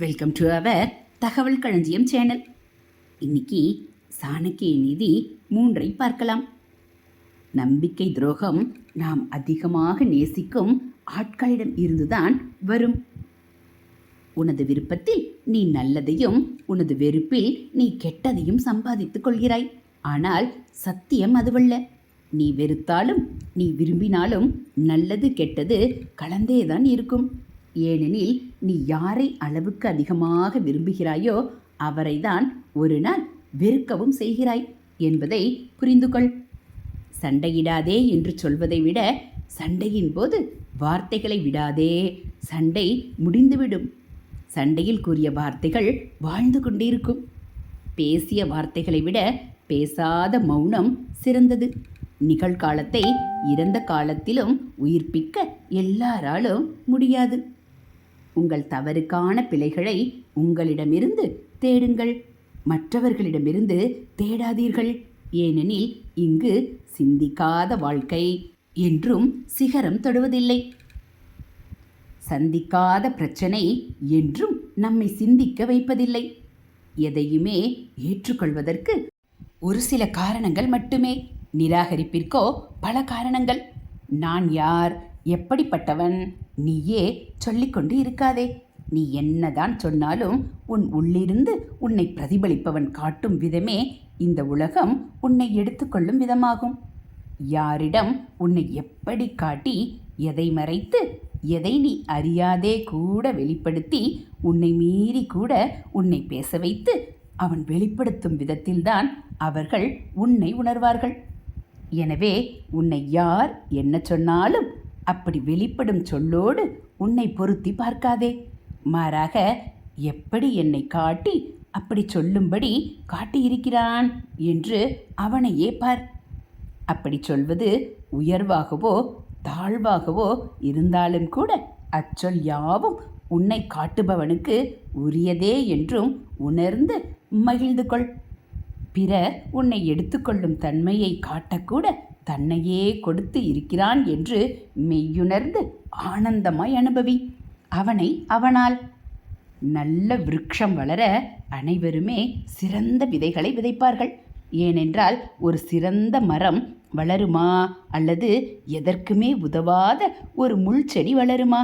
Welcome to our தகவல் களஞ்சியம் channel இன்னைக்கு சாணக்கிய நிதி மூன்றை பார்க்கலாம். நம்பிக்கை துரோகம் நாம் அதிகமாக நேசிக்கும் ஆட்களிடம் இருந்துதான் வரும். உனது விருப்பத்தில் நீ நல்லதையும் உனது வெறுப்பில் நீ கெட்டதையும் சம்பாதித்துக் கொள்கிறாய். ஆனால் சத்தியம் அதுவல்ல. நீ வெறுத்தாலும் நீ விரும்பினாலும் நல்லது கெட்டது கலந்தேதான் இருக்கும். ஏனெனில் நீ யாரை அளவுக்கு அதிகமாக விரும்புகிறாயோ அவரைதான் ஒரு நாள் வெறுக்கவும் செய்கிறாய் என்பதை புரிந்து கொள். சண்டையிடாதே என்று சொல்வதை விட சண்டையின் போது வார்த்தைகளை விடாதே. சண்டை முடிந்துவிடும். சண்டையில் கூறிய வார்த்தைகள் வாழ்ந்து கொண்டிருக்கும். பேசிய வார்த்தைகளை விட பேசாத மௌனம் சிறந்தது. நிகழ்காலத்தை இறந்த காலத்திலும் உயிர்ப்பிக்க எல்லாராலும் முடியாது. உங்கள் தவறுக்கான பிழைகளை உங்களிடமிருந்து தேடுங்கள். மற்றவர்களிடமிருந்து தேடாதீர்கள். ஏனெனில் இங்கு சிந்திக்காத வாழ்க்கை என்றும் சிகரம் தொடுவதில்லை. சந்திக்காத பிரச்சனை என்றும் நம்மை சிந்திக்க வைப்பதில்லை. எதையுமே ஏற்றுக்கொள்வதற்கு ஒரு சில காரணங்கள் மட்டுமே. நிராகரிப்பிற்கோ பல காரணங்கள். நான் யார்? எப்படிப்பட்டவன்? நீயே சொல்லிக்கொண்டு இருக்காதே. நீ என்னதான் சொன்னாலும் உன் உள்ளிருந்து உன்னை பிரதிபலிப்பவன் காட்டும் விதமே இந்த உலகம் உன்னை எடுத்துக்கொள்ளும் விதமாகும். யாரிடம் உன்னை எப்படி காட்டி எதை மறைத்து எதை நீ அறியாதே கூட வெளிப்படுத்தி உன்னை மீறி கூட உன்னை பேச வைத்து அவன் வெளிப்படுத்தும் விதத்தில்தான் அவர்கள் உன்னை உணர்வார்கள். எனவே உன்னை யார் என்ன சொன்னாலும் அப்படி வெளிப்படும் சொல்லோடு உன்னை பொருத்தி பார்க்காதே. மாறாக எப்படி என்னை காட்டி அப்படி சொல்லும்படி காட்டியிருக்கிறான் என்று அவனையே பார். அப்படி சொல்வது உயர்வாகவோ தாழ்வாகவோ இருந்தாலும் கூட அச்சொல் யாவும் உன்னை காட்டுபவனுக்கு உரியதே என்றும் உணர்ந்து மகிழ்ந்து கொள். பிறர் உன்னை எடுத்துக்கொள்ளும் தன்மையை காட்டக்கூட தன்னையே கொடுத்து இருக்கிறான் என்று மெய்யுணர்ந்து ஆனந்தமாய் அனுபவி. அவனை அவனால் நல்ல விருட்சம் வளர அனைவருமே சிறந்த விதைகளை விதைப்பார்கள். ஏனென்றால் ஒரு சிறந்த மரம் வளருமா அல்லது எதற்குமே உதவாத ஒரு முள் செடி வளருமா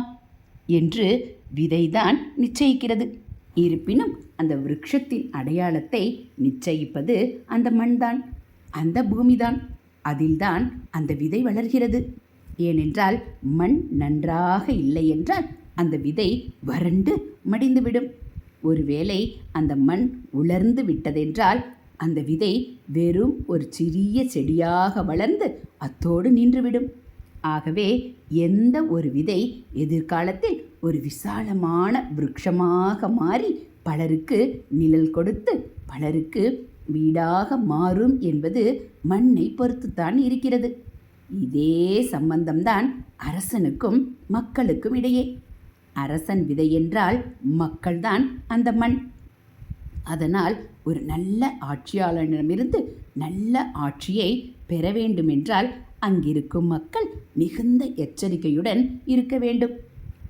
என்று விதைதான் நிச்சயிக்கிறது. இருப்பினும் அந்த விருட்சத்தின் அடையாளத்தை நிச்சயிப்பது அந்த மண்தான் அந்த பூமிதான். அதில்தான் அந்த விதை வளர்கிறது. ஏனென்றால் மண் நன்றாக இல்லை என்றால் அந்த விதை வறண்டு மடிந்துவிடும். ஒருவேளை அந்த மண் உலர்ந்து விட்டதென்றால் அந்த விதை வெறும் ஒரு சிறிய செடியாக வளர்ந்து அத்தோடு நின்றுவிடும். ஆகவே எந்த ஒரு விதை எதிர்காலத்தில் ஒரு விசாலமான விருட்சமாக மாறி பலருக்கு நிழல் கொடுத்து பலருக்கு வீடாக மாறும் என்பது மண்ணை பொறுத்துத்தான் இருக்கிறது. இதே சம்பந்தம்தான் அரசனுக்கும் மக்களுக்கும் இடையே. அரசன் விதை என்றால் மக்கள்தான் அந்த மண். அதனால் ஒரு நல்ல ஆட்சியாளனிடமிருந்து நல்ல ஆட்சியை பெற வேண்டுமென்றால் அங்கிருக்கும் மக்கள் மிகுந்த எச்சரிக்கையுடன் இருக்க வேண்டும்.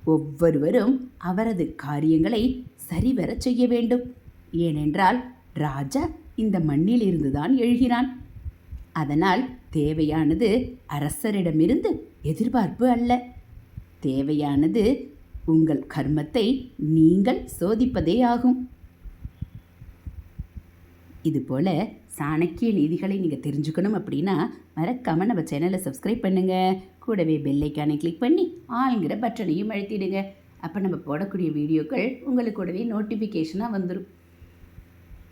ஒவ்வொருவரும் அவரது காரியங்களை சரிவர செய்ய வேண்டும். ஏனென்றால் ராஜா இந்த மண்ணிலிருந்து தான் எழுகிறான். அதனால் தேவையானது அரசரிடமிருந்து எதிர்பார்ப்பு அல்ல. தேவையானது உங்கள் கர்மத்தை நீங்கள் சோதிப்பதே ஆகும். இதுபோல் சாணக்கிய நீதிகளை நீங்கள் தெரிஞ்சுக்கணும் அப்படின்னா மறக்காமல் நம்ம சேனலை சப்ஸ்கிரைப் பண்ணுங்கள் கூடவே பெல்லைக்கானை கிளிக் பண்ணி ஆளுங்கிற பட்டனையும் அழுத்திடுங்க. அப்போ நம்ம போடக்கூடிய வீடியோக்கள் உங்களுக்கு கூடவே நோட்டிஃபிகேஷனாக வந்துடும்